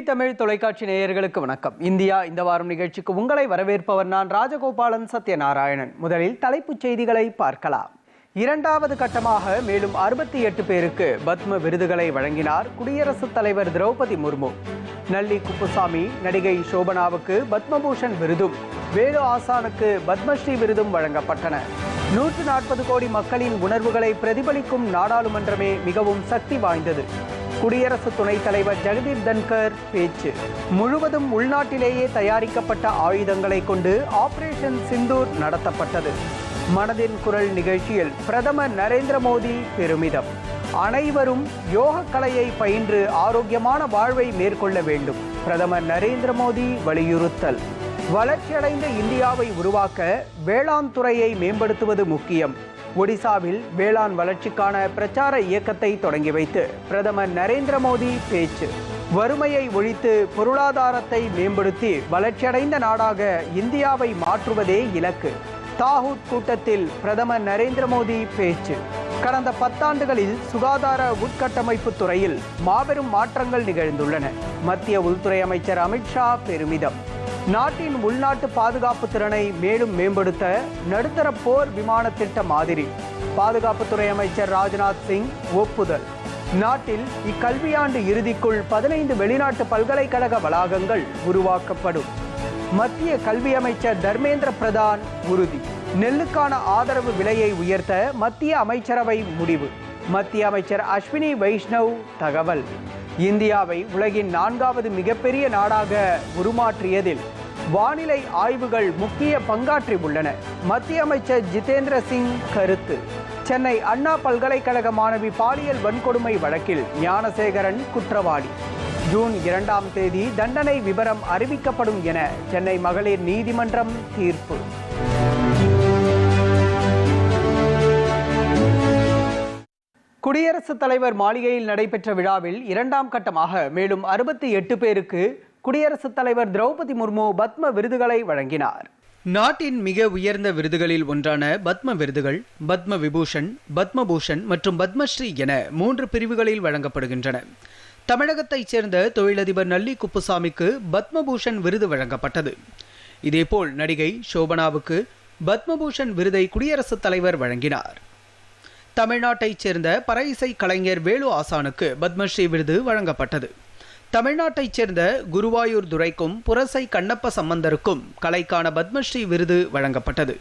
DD Tamil தொலைக்காட்சி நேயர்களுக்கு வணக்கம். இந்தியா இந்த வாரம் நிகழ்ச்சிக்கு உங்களை வரவேற்பவர் நான் ராஜகோபாலன் சத்யநாராயணன். முதலில் தலைப்புச் செய்திகளை பார்க்கலாம். இரண்டாவது கட்டமாக மேலும் அறுபத்தி எட்டு பேருக்கு பத்ம விருதுகளை வழங்கினார் குடியரசுத் தலைவர் திரௌபதி முர்மு. நல்லி குப்புசாமி நடிகை சோபனாவுக்கு பத்மபூஷன் விருதும் வேலு ஆசானுக்கு பத்மஸ்ரீ விருதும் வழங்கப்பட்டன. நூற்று நாற்பது கோடி மக்களின் உணர்வுகளை பிரதிபலிக்கும் நாடாளுமன்றமே மிகவும் சக்தி வாய்ந்தது. குடியரசு துணைத் தலைவர் ஜெகதீப் தன்கர் பேச்சு. முழுவதும் உள்நாட்டிலேயே தயாரிக்கப்பட்ட ஆயுதங்களை கொண்டு ஆபரேஷன் சிந்தூர் நடத்தப்பட்டது. மனதின் குரல் நிகழ்ச்சியில் பிரதமர் நரேந்திர மோடி பெருமிதம். அனைவரும் யோக கலையை பயின்று ஆரோக்கியமான வாழ்வை மேற்கொள்ள வேண்டும். பிரதமர் நரேந்திர மோடி வலியுறுத்தல். வளர்ச்சியடைந்த இந்தியாவை உருவாக்க வேளாண் துறையை மேம்படுத்துவது முக்கியம். ஒடிசாவில் வேளாண் வளர்ச்சிக்கான பிரச்சார இயக்கத்தை தொடங்கி வைத்து பிரதமர் நரேந்திர மோடி பேச்சு. வறுமையை ஒழித்து பொருளாதாரத்தை மேம்படுத்தி வளர்ச்சியடைந்த நாடாக இந்தியாவை மாற்றுவதே இலக்கு. தாகூத் கூட்டத்தில் பிரதமர் நரேந்திர மோடி பேச்சு. கடந்த பத்தாண்டுகளில் சுகாதார உட்கட்டமைப்பு துறையில் மாபெரும் மாற்றங்கள் நிகழ்ந்துள்ளன. மத்திய உள்துறை அமைச்சர் அமித்ஷா பெருமிதம். நாட்டின் உள்நாட்டு பாதுகாப்பு திறனை மேலும் மேம்படுத்த நடுத்தர போர் விமான திட்ட மாதிரி. பாதுகாப்புத்துறை அமைச்சர் ராஜ்நாத் சிங் ஒப்புதல். நாட்டில் இக்கல்வியாண்டு இறுதிக்குள் பதினைந்து வெளிநாட்டு பல்கலைக்கழக வளாகங்கள் உருவாக்கப்படும். மத்திய கல்வி அமைச்சர் தர்மேந்திர பிரதான் உறுதி. நெல்லுக்கான ஆதரவு விலையை உயர்த்த மத்திய அமைச்சரவை முடிவு. மத்திய அமைச்சர் அஸ்வினி வைஷ்ணவ் தகவல். இந்தியாவை உலகின் நான்காவது மிகப்பெரிய நாடாக உருமாற்றியதில் வானிலை ஆய்வுகள் முக்கிய பங்காற்றி உள்ளன மத்திய அமைச்சர் ஜிதேந்திர சிங் கருத்து. சென்னை அண்ணா பல்கலைக்கழக மாணவி பாலியல் வன்கொடுமை வழக்கில் ஞானசேகரன் குற்றவாளி. ஜூன் இரண்டாம் தேதி தண்டனை விவரம் அறிவிக்கப்படும் என சென்னை மகளிர் நீதிமன்றம் தீர்ப்பு. குடியரசுத் தலைவர் மாளிகையில் நடைபெற்ற விழாவில் இரண்டாம் கட்டமாக மேலும் அறுபத்தி எட்டு பேருக்கு குடியரசுத் தலைவர் திரௌபதி முர்மு பத்ம விருதுகளை வழங்கினார். நாட்டின் மிக உயர்ந்த விருதுகளில் ஒன்றான பத்ம விருதுகள் பத்ம விபூஷன் பத்மபூஷன் மற்றும் பத்மஸ்ரீ என மூன்று பிரிவுகளில் வழங்கப்படுகின்றன. தமிழகத்தைச் சேர்ந்த தொழிலதிபர் நல்லி குப்புசாமிக்கு பத்மபூஷன் விருது வழங்கப்பட்டது. இதேபோல் நடிகை சோபனாவுக்கு பத்மபூஷன் விருதை குடியரசுத் தலைவர் வழங்கினார். தமிழ்நாட்டைச் சேர்ந்த பற இசை கலைஞர் வேலு ஆசானுக்கு பத்மஸ்ரீ விருது வழங்கப்பட்டது. தமிழ்நாட்டைச் சேர்ந்த குருவாயூர் துரைக்கும் புரசை கண்ணப்ப சம்பந்தருக்கும் கலைக்கான பத்மஸ்ரீ விருது வழங்கப்பட்டது.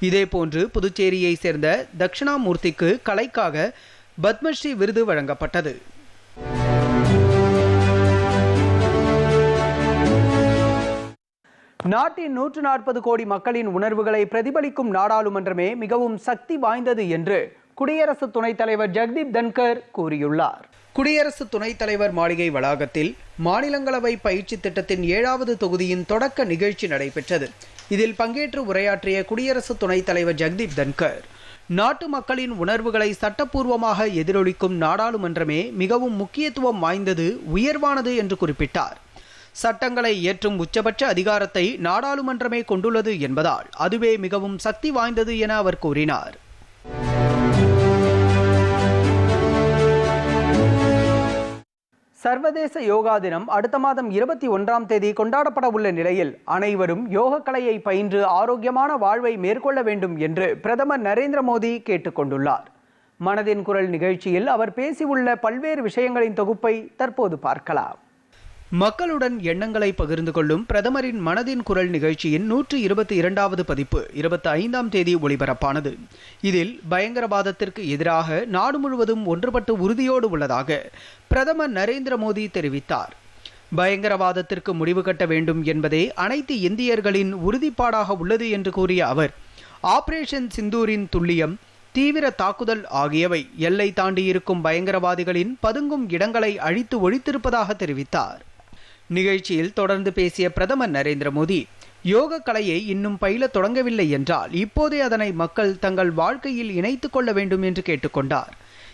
இதேபோன்று புதுச்சேரியைச் சேர்ந்த தட்சிணாமூர்த்திக்கு கலைக்காக பத்மஸ்ரீ விருது வழங்கப்பட்டது. நாட்டின் நூற்று நாற்பது கோடி மக்களின் உணர்வுகளை பிரதிபலிக்கும் நாடாளுமன்றமே மிகவும் சக்தி வாய்ந்தது என்று குடியரசு துணைத் தலைவர் ஜெக்தீப் தன்கர் கூறியுள்ளார். குடியரசு துணைத் தலைவர் மாளிகை வளாகத்தில் மாநிலங்களவை பயிற்சி திட்டத்தின் ஏழாவது தொகுதியின் தொடக்க நிகழ்ச்சி நடைபெற்றது. இதில் பங்கேற்று உரையாற்றிய குடியரசு துணைத் தலைவர் ஜெக்தீப் தன்கர் நாட்டு மக்களின் உணர்வுகளை சட்டப்பூர்வமாக எதிரொலிக்கும் நாடாளுமன்றமே மிகவும் முக்கியத்துவம் வாய்ந்தது உயர்வானது என்று குறிப்பிட்டார். சட்டங்களை இயற்றும் உச்சபட்ச அதிகாரத்தை நாடாளுமன்றமே கொண்டுள்ளது என்பதால் அதுவே மிகவும் சக்தி வாய்ந்தது என அவர் கூறினார். சர்வதேச யோகா தினம் அடுத்த மாதம் இருபத்தி ஒன்றாம் தேதி கொண்டாடப்பட உள்ள நிலையில் அனைவரும் யோக கலையை பயின்று ஆரோக்கியமான வாழ்வை மேற்கொள்ள வேண்டும் என்று பிரதமர் நரேந்திர மோடி கேட்டுக்கொண்டுள்ளார் மனதின் குரல் நிகழ்ச்சியில் அவர் பேசியுள்ள பல்வேறு விஷயங்களின் தொகுப்பை தற்போது பார்க்கலாம். மக்களுடன் எண்ணங்களை பகிர்ந்து கொள்ளும் பிரதமரின் மனதின் குரல் நிகழ்ச்சியின் நூற்று இருபத்தி இரண்டாவது பதிப்பு இருபத்தி ஐந்தாம் தேதி ஒளிபரப்பானது. இதில் பயங்கரவாதத்திற்கு எதிராக நாடு முழுவதும் ஒன்றுபட்டு உறுதியோடு உள்ளதாக பிரதமர் நரேந்திர மோடி தெரிவித்தார். பயங்கரவாதத்திற்கு முடிவு கட்ட வேண்டும் என்பதே அனைத்து இந்தியர்களின் உறுதிப்பாடாக உள்ளது என்று கூறிய அவர் ஆபரேஷன் சிந்தூரின் துல்லியம் தீவிர தாக்குதல் ஆகியவை எல்லை தாண்டி இருக்கும் பயங்கரவாதிகளின் பதுங்கும் இடங்களை அழித்து ஒழித்திருப்பதாக தெரிவித்தார். நிகழ்ச்சியில் தொடர்ந்து பேசிய பிரதமர் நரேந்திர மோடி யோக கலையை இன்னும் பயில தொடங்கவில்லை என்றால் இப்போதே அதனை மக்கள் தங்கள் வாழ்க்கையில் இணைத்துக் கொள்ள வேண்டும் என்று கேட்டுக்கொண்டார்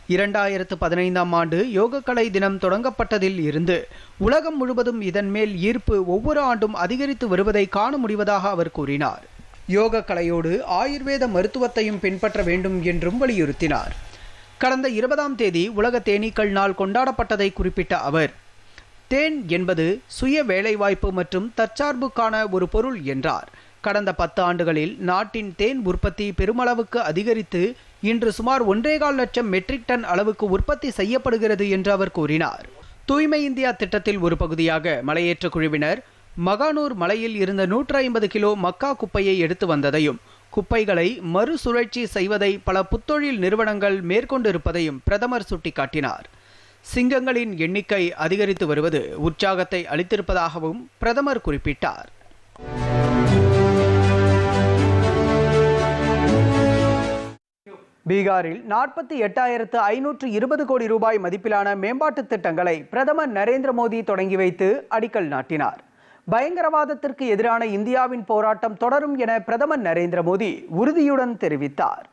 இரண்டாயிரத்து பதினைந்தாம் ஆண்டு யோகக்கலை தினம் தொடங்கப்பட்டதில் இருந்து உலகம் முழுவதும் இதன் மேல் ஈர்ப்பு ஒவ்வொரு ஆண்டும் அதிகரித்து வருவதை காண முடிவதாக அவர் கூறினார். யோக கலையோடு ஆயுர்வேத மருத்துவத்தையும் பின்பற்ற வேண்டும் என்றும் வலியுறுத்தினார். கடந்த இருபதாம் தேதி உலக தேனீக்கள் நாள் கொண்டாடப்பட்டதை குறிப்பிட்ட அவர் தேன் என்பது சுய வேலைவாய்ப்பு மற்றும் தற்சார்புக்கான ஒரு பொருள் என்றார். கடந்த பத்து ஆண்டுகளில் நாட்டின் தேன் உற்பத்தி பெருமளவுக்கு அதிகரித்து இன்று சுமார் ஒன்றேகால் லட்சம் மெட்ரிக் டன் அளவுக்கு உற்பத்தி செய்யப்படுகிறது என்று அவர் கூறினார். தூய்மை இந்தியா திட்டத்தில் ஒரு பகுதியாக மலையேற்ற குழுவினர் மகானூர் மலையில் இருந்த நூற்று ஐம்பது கிலோ மக்கா குப்பையை எடுத்து வந்ததையும் குப்பைகளை மறுசுழற்சி செய்வதை பல புத்தொழில் நிறுவனங்கள் மேற்கொண்டிருப்பதையும் பிரதமர் சுட்டிக்காட்டினார். சிங்கங்களின் எண்ணிக்கை அதிகரித்து வருவது உற்சாகத்தை அளித்திருப்பதாகவும் பிரதமர் குறிப்பிட்டார். பீகாரில் நாற்பத்தி எட்டாயிரத்து ஐநூற்று இருபது கோடி ரூபாய் மதிப்பிலான மேம்பாட்டு திட்டங்களை பிரதமர் நரேந்திர மோடி தொடங்கி வைத்து அடிக்கல் நாட்டினார். பயங்கரவாதத்திற்கு எதிரான இந்தியாவின் போராட்டம் தொடரும் என பிரதமர் நரேந்திர மோடி உறுதியுடன் தெரிவித்தார்.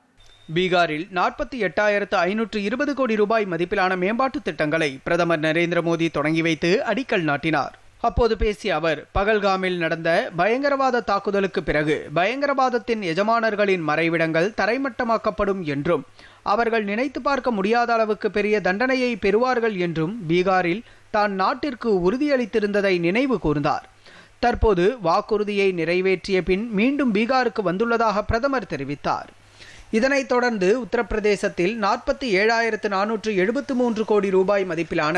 பீகாரில் நாற்பத்தி எட்டாயிரத்து ஐநூற்று இருபது கோடி ரூபாய் மதிப்பிலான மேம்பாட்டு திட்டங்களை பிரதமர் நரேந்திர மோடி தொடங்கி வைத்து அடிக்கல் நாட்டினார். அப்போது பேசிய அவர் பகல்காமில் நடந்த பயங்கரவாத தாக்குதலுக்கு பிறகு பயங்கரவாதத்தின் எஜமானர்களின் மறைவிடங்கள் தரைமட்டமாக்கப்படும் என்றும் அவர்கள் நினைத்து பார்க்க முடியாத அளவுக்கு பெரிய தண்டனையை பெறுவார்கள் என்றும் பீகாரில் தான் நாட்டிற்கு உறுதியளித்திருந்ததை நினைவு கூர்ந்தார். தற்போது வாக்குறுதியை நிறைவேற்றிய பின் மீண்டும் பீகாருக்கு வந்துள்ளதாக பிரதமர் தெரிவித்தார். இதனைத் தொடர்ந்து உத்தரப்பிரதேசத்தில் நாற்பத்தி ஏழாயிரத்து நானூற்று எழுபத்து மூன்று கோடி ரூபாய் மதிப்பிலான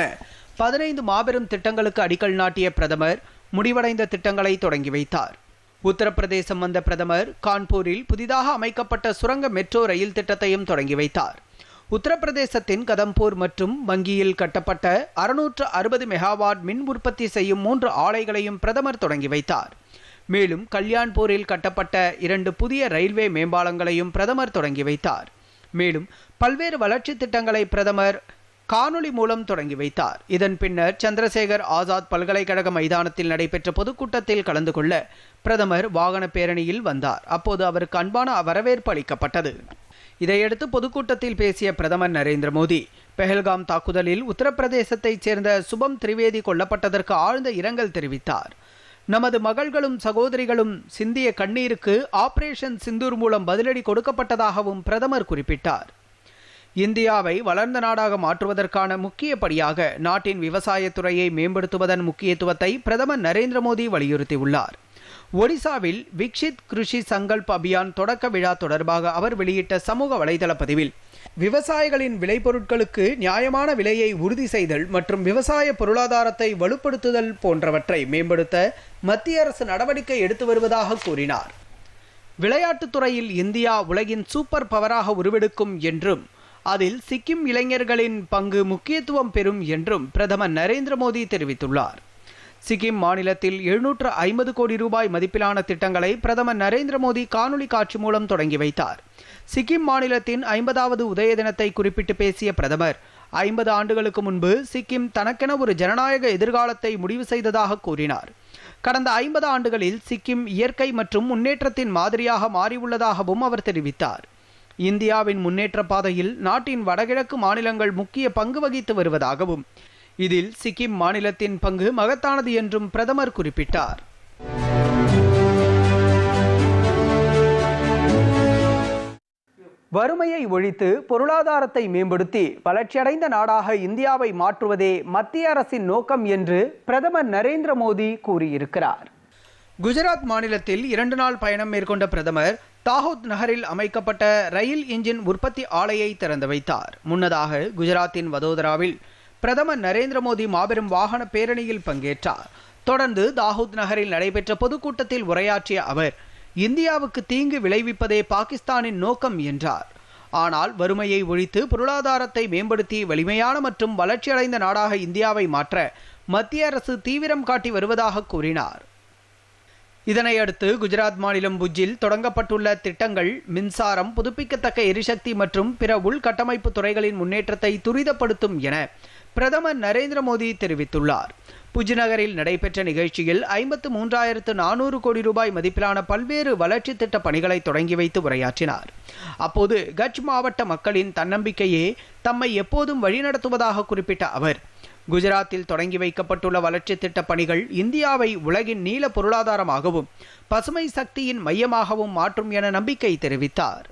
பதினைந்து மாபெரும் திட்டங்களுக்கு அடிக்கல் நாட்டிய பிரதமர் முடிவடைந்த திட்டங்களை தொடங்கி வைத்தார். உத்தரப்பிரதேசம் வந்த பிரதமர் கான்பூரில் புதிதாக அமைக்கப்பட்ட சுரங்க மெட்ரோ ரயில் திட்டத்தையும் தொடங்கி வைத்தார். உத்தரப்பிரதேசத்தின் கதம்பூர் மற்றும் வங்கியில் கட்டப்பட்ட அறுநூற்று அறுபது மெகாவாட் மின் உற்பத்தி செய்யும் மூன்று ஆலைகளையும் பிரதமர் தொடங்கி வைத்தார். மேலும் கல்யாண்பூரில் கட்டப்பட்ட இரண்டு புதிய ரயில்வே மேம்பாலங்களையும் பிரதமர் தொடங்கி வைத்தார். மேலும் பல்வேறு வளர்ச்சி திட்டங்களை பிரதமர் காணொளி மூலம் தொடங்கி வைத்தார். இதன் பின்னர் சந்திரசேகர் ஆசாத் பல்கலைக்கழக மைதானத்தில் நடைபெற்ற பொதுக்கூட்டத்தில் கலந்து கொள்ள பிரதமர் வாகன பேரணியில் வந்தார். அப்போது அவருக்கு அன்பான வரவேற்பு அளிக்கப்பட்டது. இதையடுத்து பொதுக்கூட்டத்தில் பேசிய பிரதமர் நரேந்திர மோடி பெஹல்காம் தாக்குதலில் உத்தரப்பிரதேசத்தைச் சேர்ந்த சுபம் திரிவேதி கொல்லப்பட்டதற்கு ஆழ்ந்த இரங்கல் தெரிவித்தார். நமது மகள்களும் சகோதரிகளும் சிந்திய கண்ணீருக்கு ஆபரேஷன் சிந்தூர் மூலம் பதிலடி கொடுக்கப்பட்டதாகவும் பிரதமர் குறிப்பிட்டார். இந்தியாவை வளர்ந்த நாடாக மாற்றுவதற்கான முக்கிய படியாக நாட்டின் விவசாயத்துறையை மேம்படுத்துவதன் முக்கியத்துவத்தை பிரதமர் நரேந்திர மோடி வலியுறுத்தியுள்ளார். ஒடிசாவில் விக்ஷித் கிருஷி சங்கல்ப் அபியான் தொடக்க விழா தொடர்பாக அவர் வெளியிட்ட சமூக வலைதள பதிவில் விவசாயிகளின் விளைபொருட்களுக்கு நியாயமான விலையை உறுதி செய்தல் மற்றும் விவசாய பொருளாதாரத்தை வலுப்படுத்துதல் போன்றவற்றை மேம்படுத்த மத்திய அரசு நடவடிக்கை எடுத்து வருவதாக கூறினார். விளையாட்டுத் துறையில் இந்தியா உலகின் சூப்பர் பவராக உருவெடுக்கும் என்றும் அதில் சிக்கிம் இளைஞர்களின் பங்கு முக்கியத்துவம் பெறும் என்றும் பிரதமர் நரேந்திர மோடி தெரிவித்துள்ளார். சிக்கிம் மாநிலத்தில் எழுநூற்று ஐம்பது கோடி ரூபாய் மதிப்பிலான திட்டங்களை பிரதமர் நரேந்திர மோடி காணொலி காட்சி மூலம் தொடங்கி வைத்தார். சிக்கிம் மாநிலத்தின் ஐம்பதாவது உதய தினத்தை குறிப்பிட்டு பேசிய பிரதமர் ஐம்பது ஆண்டுகளுக்கு முன்பு சிக்கிம் தனக்கென ஒரு ஜனநாயக எதிர்காலத்தை முடிவு செய்ததாக கூறினார். கடந்த ஐம்பது ஆண்டுகளில் சிக்கிம் இயற்கை மற்றும் முன்னேற்றத்தின் மாதிரியாக மாறியுள்ளதாகவும் அவர் தெரிவித்தார். இந்தியாவின் முன்னேற்ற பாதையில் நாட்டின் வடகிழக்கு மாநிலங்கள் முக்கிய பங்கு வகித்து வருவதாகவும் இதில் சிக்கிம் மாநிலத்தின் பங்கு மகத்தானது என்றும் பிரதமர் குறிப்பிட்டார். வறுமையை ஒழித்து பொருளாதாரத்தை மேம்படுத்தி வளர்ச்சியடைந்த நாடாக இந்தியாவை மாற்றுவதே மத்திய அரசின் நோக்கம் என்று பிரதமர் நரேந்திர மோடி கூறியிருக்கிறார். குஜராத் மாநிலத்தில் இரண்டு நாள் பயணம் மேற்கொண்ட பிரதமர் தாகூத் நகரில் அமைக்கப்பட்ட ரயில் இன்ஜின் உற்பத்தி ஆலையை திறந்து வைத்தார். முன்னதாக குஜராத்தின் வதோதராவில் பிரதமர் நரேந்திர மோடி மாபெரும் வாகன பேரணியில் பங்கேற்றார். தொடர்ந்து தாகூத் நகரில் நடைபெற்ற பொதுக்கூட்டத்தில் உரையாற்றிய அவர் இந்தியாவுக்கு தீங்கு விளைவிப்பதே பாகிஸ்தானின் நோக்கம் என்றார். ஆனால் வறுமையை ஒழித்து பொருளாதாரத்தை மேம்படுத்தி வலிமையான மற்றும் வளர்ச்சியடைந்த நாடாக இந்தியாவை மாற்ற மத்திய அரசு தீவிரம் காட்டி வருவதாக கூறினார். இதனையடுத்து குஜராத் மாநிலம் புஜ்ஜில் தொடங்கப்பட்டுள்ள திட்டங்கள் மின்சாரம் புதுப்பிக்கத்தக்க எரிசக்தி மற்றும் பிற உள்கட்டமைப்பு துறைகளின் முன்னேற்றத்தை துரிதப்படுத்தும் என பிரதமர் நரேந்திர மோடி தெரிவித்துள்ளார். புஜ்நகரில் நடைபெற்ற நிகழ்ச்சியில் ஐம்பத்து மூன்றாயிரத்து நானூறு கோடி ரூபாய் மதிப்பிலான பல்வேறு வளர்ச்சி திட்ட பணிகளை தொடங்கி வைத்து உரையாற்றினார். அப்போது கட்ச் மாவட்ட மக்களின் தன்னம்பிக்கையே தம்மை எப்போதும் வழிநடத்துவதாக குறிப்பிட்ட அவர் குஜராத்தில் தொடங்கி வைக்கப்பட்டுள்ள வளர்ச்சி திட்ட பணிகள் இந்தியாவை உலகின் நீல பொருளாதாரமாகவும் பசுமை சக்தியின் மையமாகவும் மாற்றும் என நம்பிக்கை தெரிவித்தார்.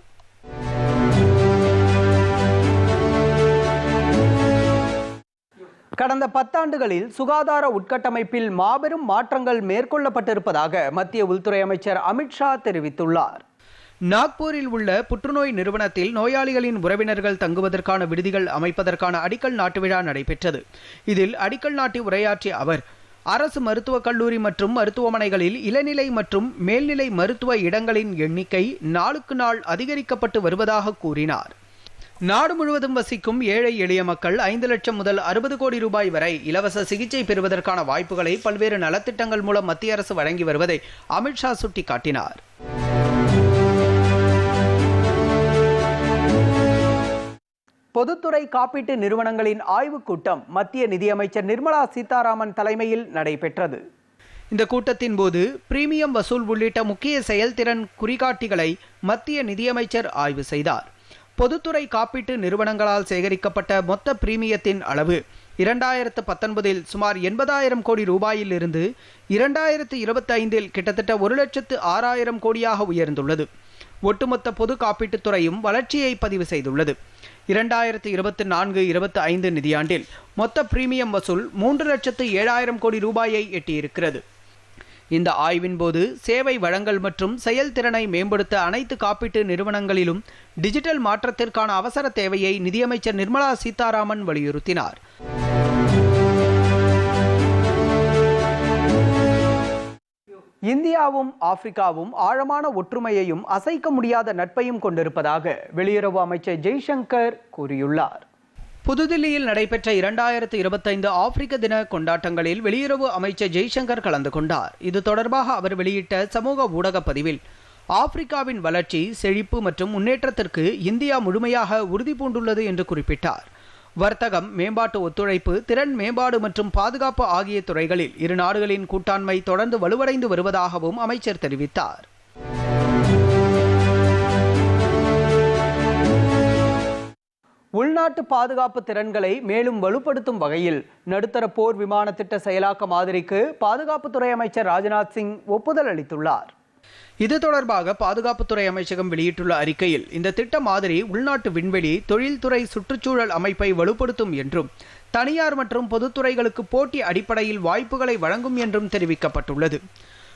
கடந்த பத்தாண்டுகளில் சுகாதார உட்கட்டமைப்பில் மாபெரும் மாற்றங்கள் மேற்கொள்ளப்பட்டிருப்பதாக மத்திய உள்துறை அமைச்சர் அமித்ஷா தெரிவித்துள்ளார். நாக்பூரில் உள்ள புற்றுநோய் நிறுவனத்தில் நோயாளிகளின் உறவினர்கள் தங்குவதற்கான விடுதிகள் அமைப்பதற்கான அடிக்கல் நாட்டு விழா நடைபெற்றது. இதில் அடிக்கல் நாட்டி உரையாற்றிய அவர் அரசு மருத்துவக் கல்லூரி மற்றும் மருத்துவமனைகளில் இளநிலை மற்றும் மேல்நிலை மருத்துவ இடங்களின் எண்ணிக்கை நாளுக்கு நாள் அதிகரிக்கப்பட்டு வருவதாக கூறினார். நாடு முழுவதும் வசிக்கும் ஏழை எளிய மக்கள் ஐந்து லட்சம் முதல் அறுபது கோடி ரூபாய் வரை இலவச சிகிச்சை பெறுவதற்கான வாய்ப்புகளை பல்வேறு நலத்திட்டங்கள் மூலம் மத்திய அரசு வழங்கி வருவதை அமித்ஷா சுட்டிக்காட்டினார். பொதுத்துறை காப்பீட்டு நிறுவனங்களின் ஆய்வுக் கூட்டம் மத்திய நிதியமைச்சர் நிர்மலா சீதாராமன் தலைமையில் நடைபெற்றது. இந்த கூட்டத்தின் போது பிரீமியம் வசூல் உள்ளிட்ட முக்கிய செயல்திறன் குறிகாட்டிகளை மத்திய நிதியமைச்சர் ஆய்வு செய்தார். பொதுத்துறை காப்பீட்டு நிறுவனங்களால் சேகரிக்கப்பட்ட மொத்த பிரீமியத்தின் அளவு இரண்டாயிரத்து பத்தொன்பதில் சுமார் எண்பதாயிரம் கோடி ரூபாயிலிருந்து இரண்டாயிரத்து இருபத்தைந்தில் கிட்டத்தட்ட ஒரு லட்சத்து ஆறாயிரம் கோடியாக உயர்ந்துள்ளது. ஒட்டுமொத்த பொது காப்பீட்டுத் துறையும் வளர்ச்சியை பதிவு செய்துள்ளது. இரண்டாயிரத்து இருபத்தி நான்கு இருபத்தி ஐந்து நிதியாண்டில் மொத்த பிரீமியம் வசூல் மூன்று லட்சத்து ஏழாயிரம் கோடி ரூபாயை எட்டியிருக்கிறது. இந்த ஆய்வின் போது சேவை வழங்கல் மற்றும் செயல்திறனை மேம்படுத்த அனைத்து காப்பீட்டு நிறுவனங்களிலும் டிஜிட்டல் மாற்றத்திற்கான அவசர தேவையை நிதியமைச்சர் நிர்மலா சீதாராமன் வலியுறுத்தினார். இந்தியாவும் ஆப்பிரிக்காவும் ஆழமான ஒற்றுமையையும் அசைக்க முடியாத நட்பையும் கொண்டிருப்பதாக வெளியுறவு அமைச்சர் ஜெய்சங்கர் கூறியுள்ளார். புதுதில்லியில் நடைபெற்ற இரண்டாயிரத்து இருபத்தைந்து ஆப்பிரிக்க தின கொண்டாட்டங்களில் வெளியுறவு அமைச்சர் ஜெய்சங்கர் கலந்து கொண்டார். இது தொடர்பாக அவர் வெளியிட்ட சமூக ஊடக பதிவில் ஆப்பிரிக்காவின் வளர்ச்சி செழிப்பு மற்றும் முன்னேற்றத்திற்கு இந்தியா முழுமையாக உறுதி பூண்டுள்ளது என்று குறிப்பிட்டார். வர்த்தகம் மேம்பாட்டு ஒத்துழைப்பு திறன் மேம்பாடு மற்றும் பாதுகாப்பு ஆகிய துறைகளில் இரு நாடுகளின் கூட்டாண்மை தொடர்ந்து வலுவடைந்து வருவதாகவும் அமைச்சர் தெரிவித்தார். உள்நாட்டு பாதுகாப்பு திறன்களை மேலும் வலுப்படுத்தும் வகையில் நடுத்தர போர் விமான திட்ட செயலாக்க மாதிரிக்கு பாதுகாப்புத்துறை அமைச்சர் ராஜ்நாத் சிங் ஒப்புதல் அளித்துள்ளார். இது தொடர்பாக பாதுகாப்புத்துறை அமைச்சகம் வெளியிட்டுள்ள அறிக்கையில் இந்த திட்ட மாதிரி உள்நாட்டு விண்வெளி தொழில்துறை சுற்றுச்சூழல் அமைப்பை வலுப்படுத்தும் என்றும் தனியார் மற்றும் பொதுத்துறைகளுக்கு போட்டி அடிப்படையில் வாய்ப்புகளை வழங்கும் என்றும் தெரிவிக்கப்பட்டுள்ளது.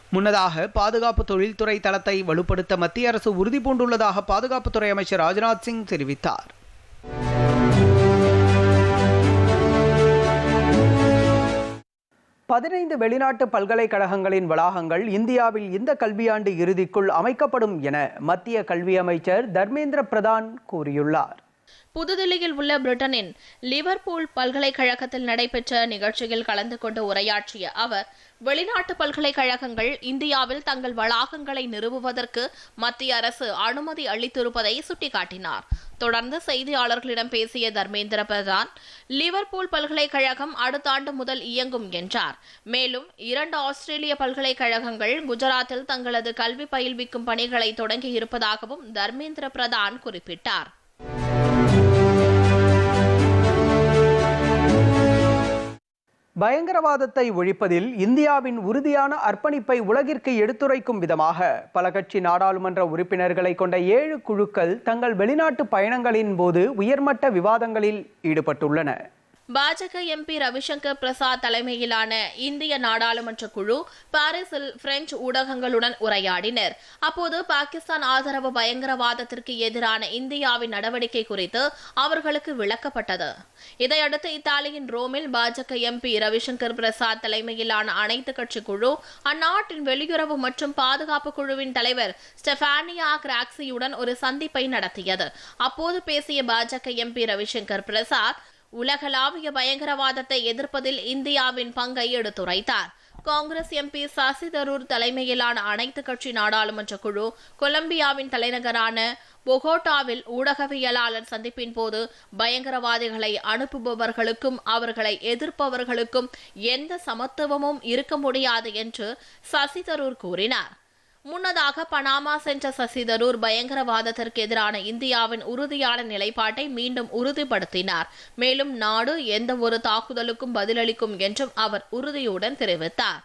முன்னதாக பாதுகாப்பு தொழில்துறை தளத்தை வலுப்படுத்த மத்திய அரசு உறுதி பூண்டுள்ளதாக பாதுகாப்புத்துறை அமைச்சர் ராஜ்நாத் சிங் தெரிவித்தார். பதினைந்து வெளிநாட்டு பல்கலைக்கழகங்களின் வளாகங்கள் இந்தியாவில் இந்த கல்வியாண்டு இறுதிக்குள் அமைக்கப்படும் என மத்திய கல்வி அமைச்சர் தர்மேந்திர பிரதான் கூறியுள்ளார். புதுதில்லியில் உள்ள பிரிட்டனின் லிவர்பூல் பல்கலைக்கழகத்தில் நடைபெற்ற நிகழ்ச்சியில் கலந்து கொண்டு உரையாற்றிய அவர் வெளிநாட்டு பல்கலைக்கழகங்கள் இந்தியாவில் தங்கள் வளாகங்களை நிறுவுவதற்கு மத்திய அரசு அனுமதி அளித்திருப்பதை சுட்டிக்காட்டினார். தொடர்ந்து செய்தியாளர்களிடம் பேசிய தர்மேந்திர பிரதான் லிவர்பூல் பல்கலைக்கழகம் அடுத்த ஆண்டு முதல் இயங்கும் என்றார். மேலும் இரண்டு ஆஸ்திரேலிய பல்கலைக்கழகங்கள் குஜராத்தில் தங்களது கல்வி பயில்விக்கும் பணிகளை தொடங்கி இருப்பதாகவும் தர்மேந்திர பிரதான் குறிப்பிட்டார். பயங்கரவாதத்தை ஒழிப்பதில் இந்தியாவின் உறுதியான அர்ப்பணிப்பை உலகிற்கு எடுத்துரைக்கும் விதமாக பல கட்சி நாடாளுமன்ற உறுப்பினர்களை கொண்ட ஏழு குழுக்கள் தங்கள் வெளிநாட்டு பயணங்களின் போது உயர்மட்ட விவாதங்களில் ஈடுபட்டுள்ளன. பாஜக எம்பி ரவிசங்கர் பிரசாத் தலைமையிலான இந்திய நாடாளுமன்ற குழு பாரிஸில் பிரெஞ்சு ஊடகங்களுடன் உரையாடினர். அப்போது பாகிஸ்தான் ஆதரவு பயங்கரவாதத்திற்கு எதிரான இந்தியாவின் நடவடிக்கை குறித்து அவர்களுக்கு விளக்கப்பட்டது. இதையடுத்து இத்தாலியின் ரோமில் பாஜக எம்பி ரவிசங்கர் பிரசாத் தலைமையிலான அனைத்து கட்சி குழு அந்நாட்டின் வெளியுறவு மற்றும் பாதுகாப்பு குழுவின் தலைவர் ஸ்டெபானியா கிராக்சியுடன் ஒரு சந்திப்பை நடத்தியது. அப்போது பேசிய பாஜக எம்பி ரவிசங்கர் பிரசாத் உலகளாவிய பயங்கரவாதத்தை எதிர்ப்பதில் இந்தியாவின் பங்கை எடுத்துரைத்தார். காங்கிரஸ் எம்பி சசி தரூர் தலைமையிலான அனைத்து கட்சி நாடாளுமன்ற குழு கொலம்பியாவின் தலைநகரான பொகோட்டாவில் ஊடகவியலாளர் சந்திப்பின் போது பயங்கரவாதிகளை அனுப்புபவர்களுக்கும் அவர்களை எதிர்ப்பவர்களுக்கும் எந்த சமத்துவமும் இருக்க முடியாது என்று சசி தரூர் கூறினார். முன்னதாக பனாமா சென்ற சசி தரூர் பயங்கரவாதத்திற்கு எதிரான இந்தியாவின் உறுதியான நிலைப்பாட்டை மீண்டும் உறுதிப்படுத்தினார். மேலும் நாடு எந்த ஒரு தாக்குதலுக்கும் பதிலளிக்கும் என்றும் அவர் உறுதியுடன் தெரிவித்தார்.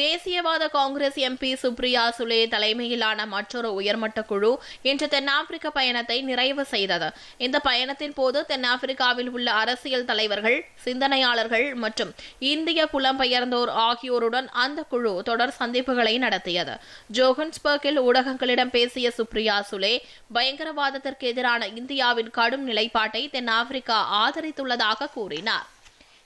தேசியவாத காங்கிரஸ் எம்பி சுப்ரியா சுலே தலைமையிலான மற்றொரு உயர்மட்ட குழு இன்று தென்னாப்பிரிக்க பயணத்தை நிறைவு செய்தது. இந்த பயணத்தின் போது தென்னாப்பிரிக்காவில் உள்ள அரசியல் தலைவர்கள் சிந்தனையாளர்கள் மற்றும் இந்திய புலம்பெயர்ந்தோர் ஆகியோருடன் அந்த குழு தொடர் சந்திப்புகளை நடத்தியது. ஜோகன்ஸ்பர்கில் ஊடகங்களிடம் பேசிய சுப்ரியா சுலே பயங்கரவாதத்திற்கு எதிரான இந்தியாவின் கடும் நிலைப்பாட்டை தென்னாப்பிரிக்கா ஆதரித்துள்ளதாக கூறினார்.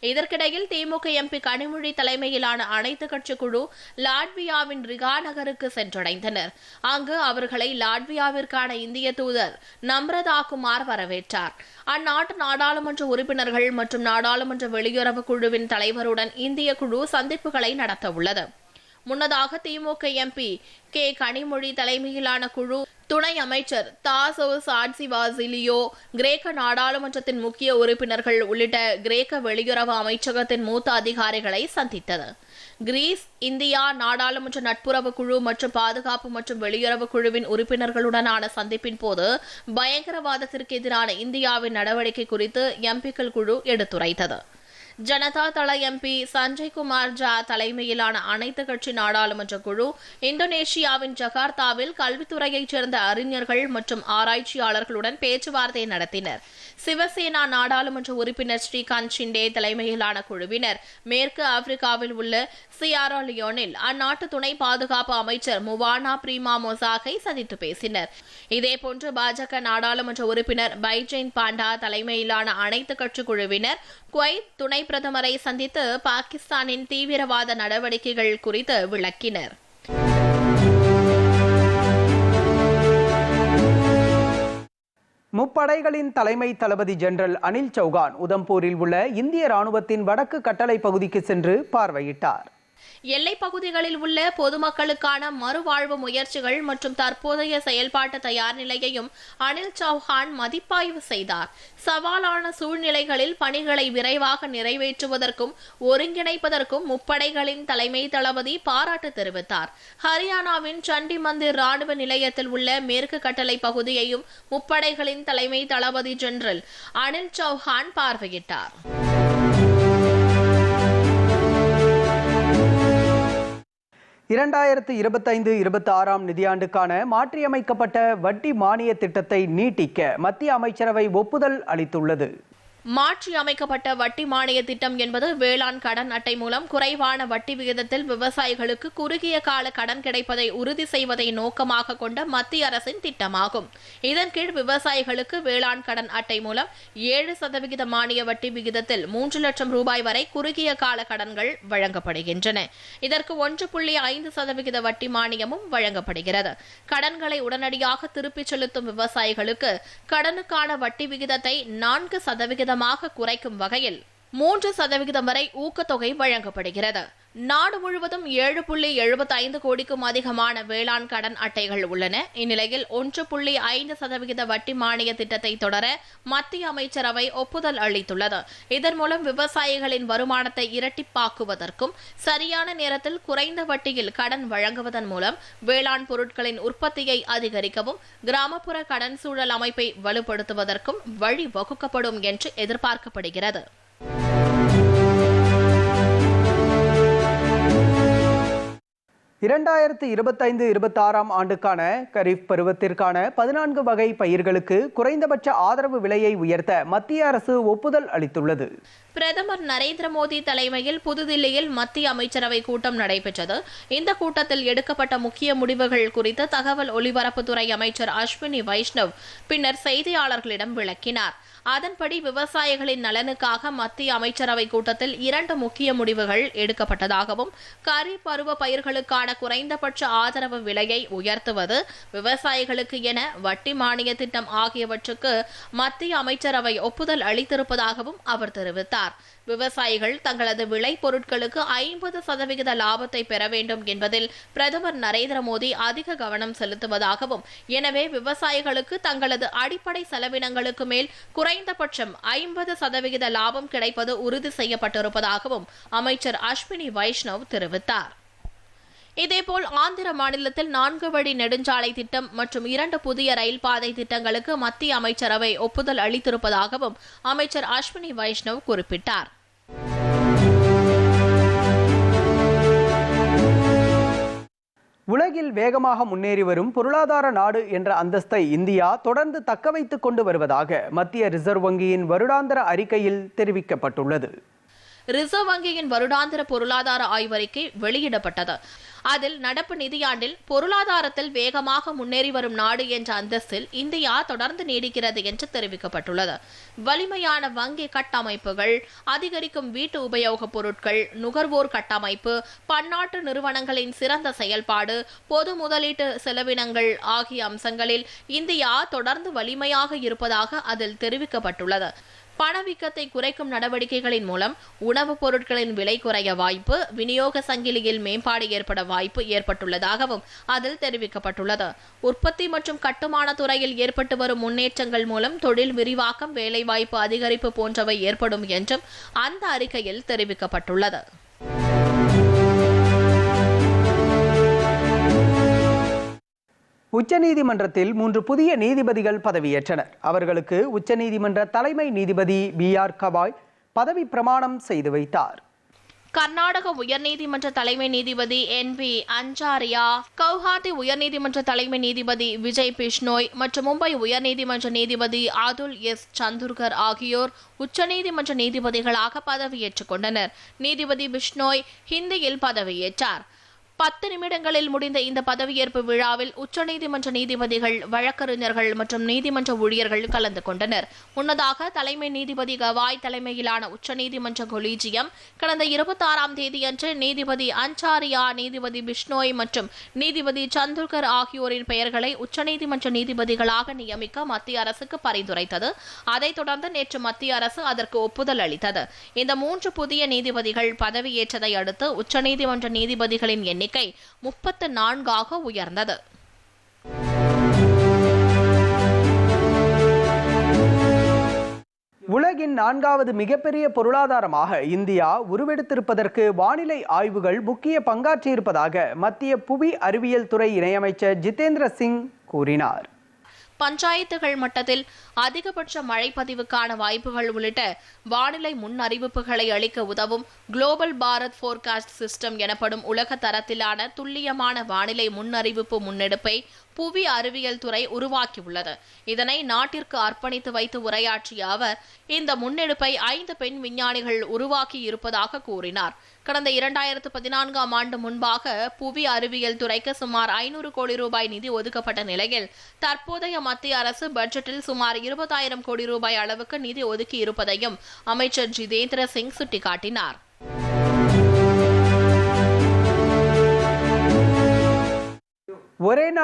இதற்கிடையில் திமுக எம்பி கனிமொழி தலைமையிலான அனைத்து கட்சி குழு லாட்வியாவின் ரிகா நகருக்கு சென்றடைந்தனர். அங்கு அவர்களை லாட்வியாவிற்கான இந்திய தூதர் நம்ரதா குமார் வரவேற்றார். அந்நாட்டு நாடாளுமன்ற உறுப்பினர்கள் மற்றும் நாடாளுமன்ற வெளியுறவு குழுவின் தலைவருடன் இந்திய குழு சந்திப்புகளை நடத்தவுள்ளது. முன்னதாக திமுக எம்பி கே கனிமொழி தலைமையிலான குழு துணை அமைச்சர் தாசோ சாட்சிவாசிலியோ கிரேக்க நாடாளுமன்றத்தின் முக்கிய உறுப்பினர்கள் உள்ளிட்ட கிரேக்க வெளியுறவு அமைச்சகத்தின் மூத்த அதிகாரிகளை சந்தித்தது கிரீஸ் இந்தியா நாடாளுமன்ற நட்புறவு குழு மற்றும் பாதுகாப்பு மற்றும் வெளியுறவு குழுவின் உறுப்பினர்களுடனான சந்திப்பின் போது பயங்கரவாதத்திற்கு எதிரான இந்தியாவின் நடவடிக்கை குறித்து எம்பிக்கள் குழு எடுத்துரைத்தது. ஜனதா தள எம்பி சஞ்சய் குமார் ஜா தலைமையிலான அனைத்து கட்சி நாடாளுமன்ற குழு இந்தோனேஷியாவின் ஜகார்த்தாவில் கல்வித்துறையைச் சேர்ந்த அறிஞர்கள் மற்றும் ஆராய்ச்சியாளர்களுடன் பேச்சுவார்த்தை நடத்தினர். சிவசேனா நாடாளுமன்ற உறுப்பினர் ஸ்ரீகாந்த் ஷிண்டே தலைமையிலான குழுவினர் மேற்கு ஆப்பிரிக்காவில் உள்ள சியாரா லியோனில் அந்நாட்டு துணை பாதுகாப்பு அமைச்சர் முவானா பிரீமா மொசாகை சந்தித்து பேசினர். இதேபோன்று பாஜக நாடாளுமன்ற உறுப்பினர் பைஜெயின் பாண்டா தலைமையிலான அனைத்து கட்சி குழுவினர் குவைத் துணை பிரதமரை சந்தித்து பாகிஸ்தானின் தீவிரவாத நடவடிக்கைகள் குறித்து விளக்கினர். முப்படைகளின் தலைமை தளபதி ஜெனரல் அனில் சௌகான் உதம்பூரில் உள்ள இந்திய ராணுவத்தின் வடக்கு கட்டளை பகுதிக்கு சென்று பார்வையிட்டார். எல்லைப் பகுதிகளில் உள்ள பொதுமக்களுக்கான மறுவாழ்வு முயற்சிகள் மற்றும் தற்போதைய செயல்பாட்டு தயார் நிலையையும் அனில் சௌஹான் மதிப்பாய்வு செய்தார். சவாலான சூழ்நிலைகளில் பணிகளை விரைவாக நிறைவேற்றுவதற்கும் ஒருங்கிணைப்பதற்கும் முப்படைகளின் தலைமை தளபதி பாராட்டு தெரிவித்தார். ஹரியானாவின் சண்டி மந்திர் ராணுவ நிலையத்தில் உள்ள மேற்கு கட்டளை பகுதியையும் முப்படைகளின் தலைமை தளபதி ஜெனரல் அனில் சௌஹான் பார்வையிட்டார். இரண்டாயிரத்து இருபத்தைந்து இருபத்தி ஆறாம் நிதியாண்டுக்கான மாற்றியமைக்கப்பட்ட வட்டி மானிய திட்டத்தை நீட்டிக்க மத்திய அமைச்சரவை ஒப்புதல் அளித்துள்ளது. மாற்றி அமைக்கப்பட்ட வட்டி மானிய திட்டம் என்பது வேளாண் கடன் அட்டை மூலம் குறைவான வட்டி விகிதத்தில் விவசாயிகளுக்கு குறுகிய கால கடன் கிடைப்பதை உறுதி செய்வதை நோக்கமாக கொண்ட மத்திய அரசின் திட்டமாகும். இதன் கீழ் விவசாயிகளுக்கு வேளாண் கடன் அட்டை மூலம் ஏழு சதவிகித மானிய வட்டி விகிதத்தில் மூன்று லட்சம் ரூபாய் வரை குறுகிய கால கடன்கள் வழங்கப்படுகின்றன. இதற்கு ஒன்று புள்ளி ஐந்து சதவிகித வட்டி மானியமும் வழங்கப்படுகிறது. கடன்களை உடனடியாக திருப்பிச் செலுத்தும் விவசாயிகளுக்கு கடனுக்கான வட்டி விகிதத்தை நான்கு சதவிகிதம் சதவீதமாக குறைக்கும் வகையில் மூன்று சதவிகிதம் வரை ஊக்கத்தொகை வழங்கப்படுகிறது. நாடு முழுவதும் ஏழு புள்ளி எழுபத்தைந்து கோடிக்கும் அதிகமான வேளாண் கடன் அட்டைகள் உள்ளன. இந்நிலையில் ஒன்று புள்ளி ஐந்து சதவிகித வட்டி மானிய திட்டத்தை தொடர மத்திய அமைச்சரவை ஒப்புதல் அளித்துள்ளது. இதன் மூலம் விவசாயிகளின் வருமானத்தை இரட்டிப்பாக்குவதற்கும் சரியான நேரத்தில் குறைந்த வட்டியில் கடன் வழங்குவதன் மூலம் வேளாண் பொருட்களின் உற்பத்தியை அதிகரிக்கவும் கிராமப்புற கடன் சூழல் அமைப்பை வலுப்படுத்துவதற்கும் வழி வகுக்கப்படும் என்று எதிர்பார்க்கப்படுகிறது. இரண்டாயிரத்து இருபத்தைந்து இருபத்தாறாம் ஆண்டுக்கான கரீஃப் பருவத்திற்கான பதினான்கு வகை பயிர்களுக்கு குறைந்தபட்ச ஆதரவு விலையை உயர்த்த மத்திய அரசு ஒப்புதல் அளித்துள்ளது. பிரதமர் நரேந்திர மோடி தலைமையில் புதுதில்லியில் மத்திய அமைச்சரவை கூட்டம் நடைபெற்றது. இந்த கூட்டத்தில் எடுக்கப்பட்ட முக்கிய முடிவுகள் குறித்து தகவல் ஒலிபரப்புத்துறை அமைச்சர் அஸ்வினி வைஷ்ணவ் பின்னர் செய்தியாளர்களிடம் விளக்கினார். அதன்படி விவசாயிகளின் நலனுக்காக மத்திய அமைச்சரவை கூட்டத்தில் இரண்டு முக்கிய முடிவுகள் எடுக்கப்பட்டதாகவும் கரீப் பருவ பயிர்களுக்கான குறைந்தபட்ச ஆதரவு விலையை உயர்த்துவது விவசாயிகளுக்கு என வட்டி மானிய திட்டம் ஆகியவற்றுக்கு மத்திய அமைச்சரவை ஒப்புதல் அளித்திருப்பதாகவும் அவர் தெரிவித்தார். விவசாயிகள் தங்களது விளை பொருட்களுக்கு ஐம்பது சதவிகித லாபத்தை பெற வேண்டும் என்பதில் பிரதமர் நரேந்திர மோடி அதிக கவனம் செலுத்துவதாகவும் எனவே விவசாயிகளுக்கு தங்களது அடிப்படை செலவினங்களுக்கு மேல் குறைந்தபட்சம் ஐம்பது சதவிகித லாபம் கிடைப்பது உறுதி செய்யப்பட்டிருப்பதாகவும் அமைச்சர் அஸ்வினி வைஷ்ணவ் தெரிவித்தார். இதேபோல் ஆந்திர மாநிலத்தில் நான்கு வழி நெடுஞ்சாலை திட்டம் மற்றும் இரண்டு புதிய ரயில் பாதை திட்டங்களுக்கு மத்திய அமைச்சரவை ஒப்புதல் அளித்திருப்பதாகவும் அமைச்சர் அஸ்வினி வைஷ்ணவ் குறிப்பிட்டார். உலகில் வேகமாக முன்னேறி வரும் பொருளாதார நாடு என்ற அந்தஸ்தை இந்தியா தொடர்ந்து தக்க வைத்துக் கொண்டு வருவதாக மத்திய ரிசர்வ் வங்கியின் வருடாந்திர அறிக்கையில் தெரிவிக்கப்பட்டுள்ளது. ரிசர்வ் வங்கியின் வருடாந்திர பொருளாதார ஆய்வறிக்கை வெளியிடப்பட்டது. அதில் நடப்பு நிதியாண்டில் பொருளாதாரத்தில் வேகமாக முன்னேறி வரும் நாடு என்ற அந்தஸ்தில் இந்தியா தொடர்ந்து நீடிக்கிறது என்று தெரிவிக்கப்பட்டுள்ளது. வலிமையான வங்கி கட்டமைப்புகள் அதிகரிக்கும் வீட்டு உபயோகப் பொருட்கள் நுகர்வோர் கட்டமைப்பு பன்னாட்டு நிறுவனங்களின் சிறந்த செயல்பாடு பொது முதலீட்டு செலவினங்கள் ஆகிய அம்சங்களில் இந்தியா தொடர்ந்து வலிமையாக இருப்பதாக அதில் தெரிவிக்கப்பட்டுள்ளது. பணவீக்கத்தை குறைக்கும் நடவடிக்கைகளின் மூலம் உணவுப் பொருட்களின் விலை குறைய வாய்ப்பு விநியோக சங்கிலியில் மேம்பாடு ஏற்பட வாய்ப்பு ஏற்பட்டுள்ளதாகவும் அதில் தெரிவிக்கப்பட்டுள்ளது. உற்பத்தி மற்றும் கட்டுமான துறையில் ஏற்பட்டு வரும் முன்னேற்றங்கள் மூலம் தொழில் விரிவாக்கம் வேலைவாய்ப்பு அதிகரிப்பு போன்றவை ஏற்படும் என்றும் அந்த அறிக்கையில் தெரிவிக்கப்பட்டுள்ளது. உச்சநீதிமன்றத்தில் மூன்று புதிய நீதிபதிகள் பதவியேற்றனர். அவர்களுக்கு உச்சநீதிமன்ற தலைமை நீதிபதி பி ஆர் கவாய் பதவி பிரமாணம் செய்து வைத்தார். கர்நாடக உயர்நீதிமன்ற தலைமை நீதிபதி என் வி அஞ்சாரியா கவுஹாத்தி உயர்நீதிமன்ற தலைமை நீதிபதி விஜய் பிஷ்னோய் மற்றும் மும்பை உயர்நீதிமன்ற நீதிபதி அதுல் எஸ் சந்துர்கர் ஆகியோர் உச்சநீதிமன்ற நீதிபதிகளாக பதவியேற்றுக் கொண்டனர். நீதிபதி பிஷ்னோய் ஹிந்தியில் பதவியேற்றார். பத்து நிமிடங்களில் முடிந்த இந்த பதவியேற்பு விழாவில் உச்சநீதிமன்ற நீதிபதிகள் வழக்கறிஞர்கள் மற்றும் நீதிமன்ற ஊழியர்கள் கலந்து கொண்டனர். முன்னதாக தலைமை நீதிபதி கவாய் தலைமையிலான உச்சநீதிமன்ற கொலீஜியம் கடந்த இருபத்தாறாம் தேதியன்று நீதிபதி அன்சாரியா நீதிபதி பிஷ்னோய் மற்றும் நீதிபதி சந்துர்கர் ஆகியோரின் பெயர்களை உச்சநீதிமன்ற நீதிபதிகளாக நியமிக்க மத்திய அரசுக்கு பரிந்துரைத்தது. அதைத் தொடர்ந்து நேற்று மத்திய அரசு அதற்கு ஒப்புதல் அளித்தது. இந்த மூன்று புதிய நீதிபதிகள் பதவியேற்றதை அடுத்து உச்சநீதிமன்ற நீதிபதிகளின் எண்ணிக்கை எண்ணிக்கை முப்பத்து நான்காக உயர்ந்தது. உலகின் நான்காவது மிகப்பெரிய பொருளாதாரமாக இந்தியா உருவெடுத்திருப்பதற்கு வானிலை ஆய்வுகள் முக்கிய பங்காற்றியிருப்பதாக மத்திய புவி அறிவியல் துறை இணையமைச்சர் ஜிதேந்திர சிங் கூறினார். பஞ்சாயத்துகள் மட்டத்தில் அதிகபட்ச மழைப்பதிவுக்கான வாய்ப்புகள் உள்ளிட்ட வானிலை முன் அறிவிப்புகளை அளிக்க உதவும் குளோபல் பாரத் போர்காஸ்ட் சிஸ்டம் எனப்படும் உலக தரத்திலான துல்லியமான வானிலை முன்னறிவிப்பு முன்னெடுப்பை புவி அறிவியல் துறை உருவாக்கியுள்ளது. இதனை நாட்டிற்கு அர்ப்பணித்து வைத்து உரையாற்றிய அவர் இந்த முன்னெடுப்பை ஐந்து பெண் விஞ்ஞானிகள் உருவாக்கி இருப்பதாக கூறினார். கடந்த இரண்டாயிரத்து பதினான்காம் ஆண்டு முன்பாக புவி அறிவியல் துறைக்கு சுமார் ஐநூறு கோடி ரூபாய் நிதி ஒதுக்கப்பட்ட நிலையில் தற்போதைய மத்திய அரசு பட்ஜெட்டில் சுமார் இருபதாயிரம் கோடி ரூபாய் அளவுக்கு நிதி ஒதுக்கி இருப்பதையும் அமைச்சர் ஜிதேந்திர சிங் சுட்டிக்காட்டினார்.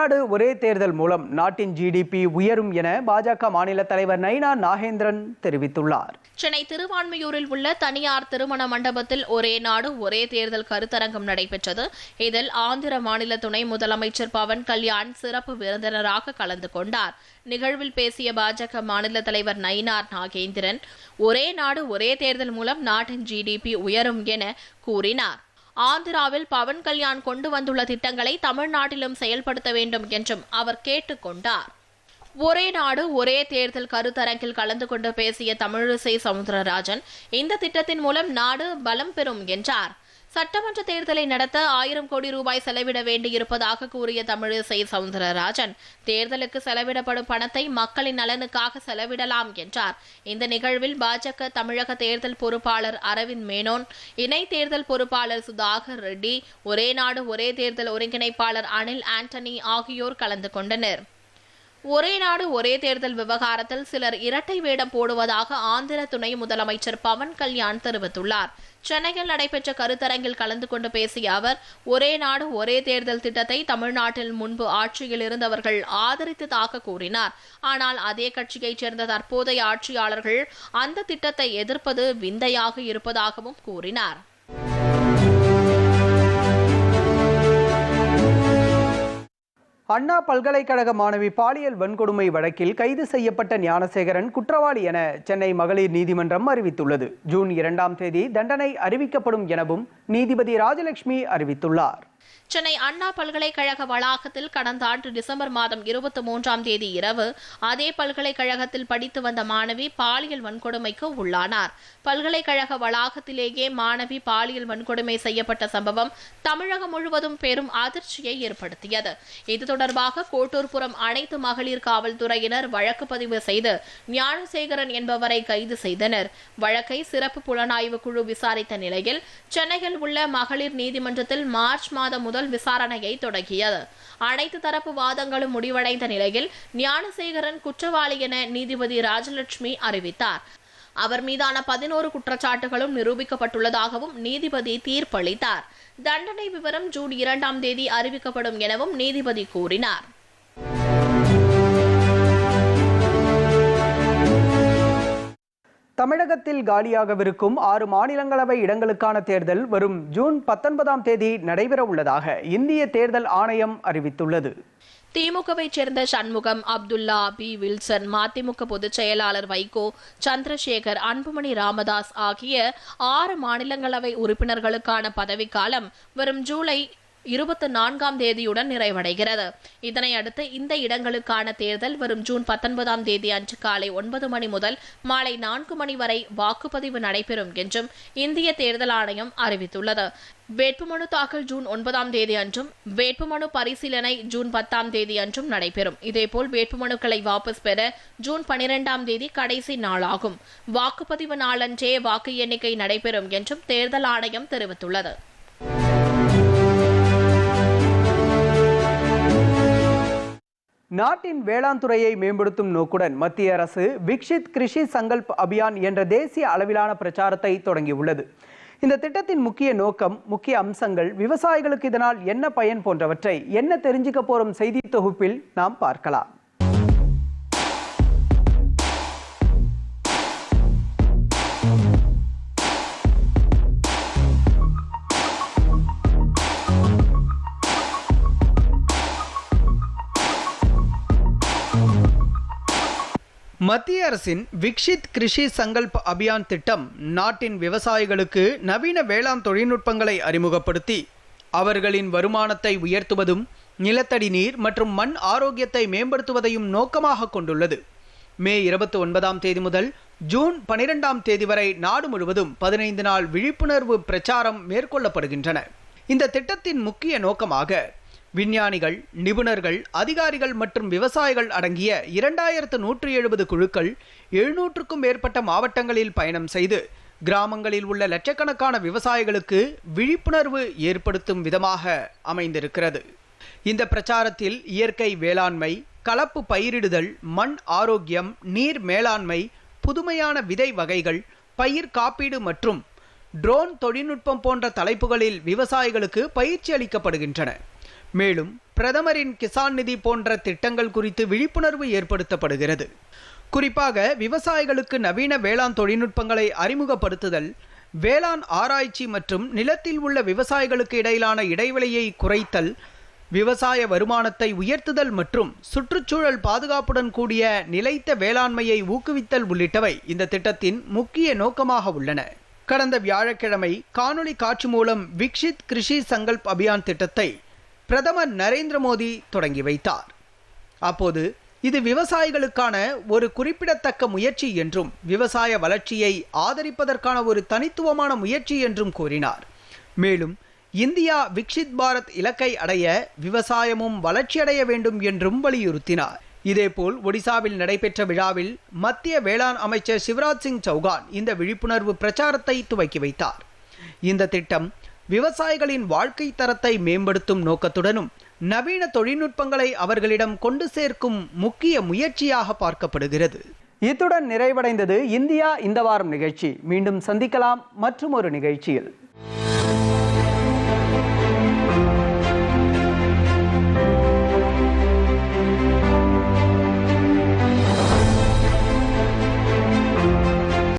தமிழ்நாடு ஒரே தேர்தல் மூலம் நாட்டின் ஜிடிபி உயரும் என பாஜக மாநில தலைவர் நைனா நாகேந்திரன் தெரிவித்துள்ளார். சென்னை திருவான்மையூரில் உள்ள தனியார் திருமண மண்டபத்தில் ஒரே நாடு ஒரே தேர்தல் கருத்தரங்கம் நடைபெற்றது. இதில் ஆந்திர மாநில துணை முதலமைச்சர் பவன் கல்யாண் சிறப்பு விருந்தினராக கலந்து கொண்டார். நிகழ்வில் பேசிய பாஜக மாநில தலைவர் நயினார் நாகேந்திரன் ஒரே நாடு ஒரே தேர்தல் மூலம் நாட்டின் ஜிடிபி உயரும் என கூறினார். ஆந்திராவில் பவன் கல்யாண் கொண்டு வந்துள்ள திட்டங்களை தமிழ்நாட்டிலும் செயல்படுத்த வேண்டும் என்றும் அவர் கேட்டுக்கொண்டார். ஒரே நாடு ஒரே தேர்தல் கருத்தரங்கில் கலந்து கொண்டு பேசிய தமிழிசை சவுந்தரராஜன் இந்த திட்டத்தின் மூலம் நாடு பலம் பெறும் என்றார். சட்டமன்ற தேர்தலை நடத்த ஆயிரம் கோடி ரூபாய் செலவிட வேண்டியிருப்பதாக கூறிய தமிழிசை சவுந்தரராஜன் தேர்தலுக்கு செலவிடப்படும் பணத்தை மக்களின் நலனுக்காக செலவிடலாம் என்றார். இந்த நிகழ்வில் பாஜக தமிழக தேர்தல் பொறுப்பாளர் அரவிந்த் மேனோன் இணை தேர்தல் பொறுப்பாளர் சுதாகர் ரெட்டி ஒரே நாடு ஒரே தேர்தல் ஒருங்கிணைப்பாளர் அனில் ஆண்டனி ஆகியோர் கலந்து கொண்டனர். ஒரே நாடு ஒரே தேர்தல் விவகாரத்தில் சிலர் இரட்டை வேடம் போடுவதாக ஆந்திர துணை முதலமைச்சர் பவன் கல்யாண் தெரிவித்துள்ளார். சென்னையில் நடைபெற்ற கருத்தரங்கில் கலந்து கொண்டு பேசிய அவர் ஒரே நாடு ஒரே தேர்தல் திட்டத்தை தமிழ்நாட்டில் முன்பு ஆட்சியில் இருந்தவர்கள் ஆதரித்ததாக கூறினார். ஆனால் அதே கட்சியைச் சேர்ந்த தற்போதைய ஆட்சியாளர்கள் அந்த திட்டத்தை எதிர்ப்பது விந்தையாக இருப்பதாகவும் கூறினார். அண்ணா பல்கலைக்கழக மாணவி பாலியல் வன்கொடுமை வழக்கில் கைது செய்யப்பட்ட ஞானசேகரன் குற்றவாளி என சென்னை மகளிர் நீதிமன்றம் அறிவித்துள்ளது. ஜூன் இரண்டாம் தேதி தண்டனை அறிவிக்கப்படும் எனவும் நீதிபதி ராஜலட்சுமி அறிவித்துள்ளார். சென்னை அண்ணா பல்கலைக்கழக வளாகத்தில் கடந்த ஆண்டு டிசம்பர் மாதம் இருபத்தி மூன்றாம் தேதி இரவு அதே பல்கலைக்கழகத்தில் படித்து வந்த மாணவி பாலியல் வன்கொடுமைக்கு உள்ளானார். பல்கலைக்கழக வளாகத்திலேயே மாணவி பாலியல் வன்கொடுமை செய்யப்பட்ட சம்பவம் தமிழகம் முழுவதும் பெரும் அதிர்ச்சியை ஏற்படுத்தியது. இது தொடர்பாக கோட்டூர்புரம் அனைத்து மகளிர் காவல்துறையினர் வழக்கு பதிவு செய்து ஞானசேகரன் என்பவரை கைது செய்தனர். வழக்கை சிறப்பு புலனாய்வு குழு விசாரித்த நிலையில் சென்னையில் உள்ள மகளிர் நீதிமன்றத்தில் மார்ச் மாதம் முதல் விசாரணையை தொடங்கியது. அனைத்து தரப்பு வாதங்களும் முடிவடைந்த நிலையில் ஞானசேகரன் குற்றவாளி என நீதிபதி ராஜலட்சுமி அறிவித்தார். அவர் மீதான பதினோரு குற்றச்சாட்டுகளும் நிரூபிக்கப்பட்டுள்ளதாகவும் நீதிபதி தீர்ப்பளித்தார். தண்டனை விவரம் ஜூன் இரண்டாம் தேதி அறிவிக்கப்படும் எனவும் நீதிபதி கூறினார். தமிழகத்தில் காலியாகவிருக்கும் ஆறு மாநிலங்களவை இடங்களுக்கான தேர்தல் வரும் ஜூன் பத்தொன்பதாம் தேதி நடைபெற உள்ளதாக இந்திய தேர்தல் ஆணையம் அறிவித்துள்ளது. திமுகவை சேர்ந்த சண்முகம் அப்துல்லா பி. வில்சன் மதிமுக பொதுச் செயலாளர் வைகோ சந்திரசேகர் அன்புமணி ராமதாஸ் ஆகிய ஆறு மாநிலங்களவை உறுப்பினர்களுக்கான பதவிக்காலம் வரும் ஜூலை இருபத்தி நான்காம் தேதியுடன் நிறைவடைகிறது. இதனை அடுத்து இந்த இடங்களுக்கான தேர்தல் வரும் ஜூன் பத்தொன்பதாம் தேதி அன்று காலை ஒன்பது மணி முதல் மாலை நான்கு மணி வரை வாக்குப்பதிவு நடைபெறும் என்றும் இந்திய தேர்தல் ஆணையம் அறிவித்துள்ளது. வேட்புமனு தாக்கல் ஜூன் ஒன்பதாம் தேதி அன்றும் வேட்புமனு பரிசீலனை ஜூன் பத்தாம் தேதி அன்றும் நடைபெறும். இதேபோல் வேட்புமனுக்களை வாபஸ் பெற ஜூன் பனிரெண்டாம் தேதி கடைசி நாளாகும். வாக்குப்பதிவு நாளன்றே வாக்கு எண்ணிக்கை நடைபெறும் என்றும் தேர்தல் ஆணையம் தெரிவித்துள்ளது. நாட்டின் வேளாண் துறையை மேம்படுத்தும் நோக்குடன் மத்திய அரசு விக்ஷித் கிருஷி சங்கல்ப் அபியான் என்ற தேசிய அளவிலான பிரச்சாரத்தை தொடங்கியுள்ளது. இந்த திட்டத்தின் முக்கிய நோக்கம் முக்கிய அம்சங்கள் விவசாயிகளுக்கு இதனால் என்ன பயன் போன்றவற்றை என்ன தெரிஞ்சுக்க போறோம் செய்தி தொகுப்பில் நாம் பார்க்கலாம். மத்திய அரசின் விக்ஷித் கிருஷி சங்கல்ப் அபியான் திட்டம் நாட்டின் விவசாயிகளுக்கு நவீன வேளாண் தொழில்நுட்பங்களை அறிமுகப்படுத்தி அவர்களின் வருமானத்தை உயர்த்துவதும் நிலத்தடி நீர் மற்றும் மண் ஆரோக்கியத்தை மேம்படுத்துவதையும் நோக்கமாக கொண்டுள்ளது. மே இருபத்தி ஒன்பதாம் தேதி முதல் ஜூன் பனிரெண்டாம் தேதி வரை நாடு முழுவதும் பதினைந்து நாள் விழிப்புணர்வு பிரச்சாரம் மேற்கொள்ளப்படுகின்றன. இந்த திட்டத்தின் முக்கிய நோக்கமாக விஞ்ஞானிகள் நிபுணர்கள் அதிகாரிகள் மற்றும் விவசாயிகள் அடங்கிய இரண்டாயிரத்து நூற்றி எழுபது குழுக்கள் எழுநூற்றுக்கும் மேற்பட்ட மாவட்டங்களில் பயணம் செய்து கிராமங்களில் உள்ள லட்சக்கணக்கான விவசாயிகளுக்கு விழிப்புணர்வு ஏற்படுத்தும் விதமாக அமைந்திருக்கிறது. இந்த பிரச்சாரத்தில் இயற்கை வேளாண்மை கலப்பு பயிரிடுதல் மண் ஆரோக்கியம் நீர் மேலாண்மை புதுமையான விதை வகைகள் பயிர் காப்பீடு மற்றும் ட்ரோன் தொழில்நுட்பம் போன்ற தலைப்புகளில் விவசாயிகளுக்கு பயிற்சி அளிக்கப்படுகின்றன. மேலும் பிரதமரின் கிசான் நிதி போன்ற திட்டங்கள் குறித்து விழிப்புணர்வு ஏற்படுத்தப்படுகிறது. குறிப்பாக விவசாயிகளுக்கு நவீன வேளாண் தொழில்நுட்பங்களை அறிமுகப்படுத்துதல் வேளாண் ஆராய்ச்சி மற்றும் நிலத்தில் உள்ள விவசாயிகளுக்கு இடையிலான இடைவெளியை குறைத்தல் விவசாய வருமானத்தை உயர்த்துதல் மற்றும் சுற்றுச்சூழல் பாதுகாப்புடன் கூடிய நிலைத்த வேளாண்மையை ஊக்குவித்தல் உள்ளிட்டவை இந்த திட்டத்தின் முக்கிய நோக்கமாக உள்ளன. கடந்த வியாழக்கிழமை காணொளி காட்சி மூலம் விக்ஷித் கிருஷி சங்கல்ப் அபியான் திட்டத்தை பிரதமர் நரேந்திர மோடி தொடங்கி வைத்தார். அப்போது இது விவசாயிகளுக்கான ஒரு குறிப்பிடத்தக்க முயற்சி என்றும் விவசாய வளர்ச்சியை ஆதரிப்பதற்கான ஒரு தனித்துவமான முயற்சி என்றும் கூறினார். மேலும் இந்தியா விக்ஷித் பாரத் இலக்கை அடைய விவசாயமும் வளர்ச்சியடைய வேண்டும் என்றும் வலியுறுத்தினார். இதேபோல் ஒடிசாவில் நடைபெற்ற விழாவில் மத்திய வேளாண் அமைச்சர் சிவராஜ் சிங் சௌகான் இந்த விழிப்புணர்வு பிரச்சாரத்தை துவக்கி வைத்தார். இந்த திட்டம் விவசாயிகளின் வாழ்க்கை தரத்தை மேம்படுத்தும் நோக்கத்துடனும் நவீன தொழில்நுட்பங்களை அவர்களிடம் கொண்டு சேர்க்கும் முக்கிய முயற்சியாக பார்க்கப்படுகிறது. இத்துடன் நிறைவடைந்தது இந்தியா இந்த வாரம் நிகழ்ச்சி. மீண்டும் சந்திக்கலாம் மற்றும் ஒரு நிகழ்ச்சியில்.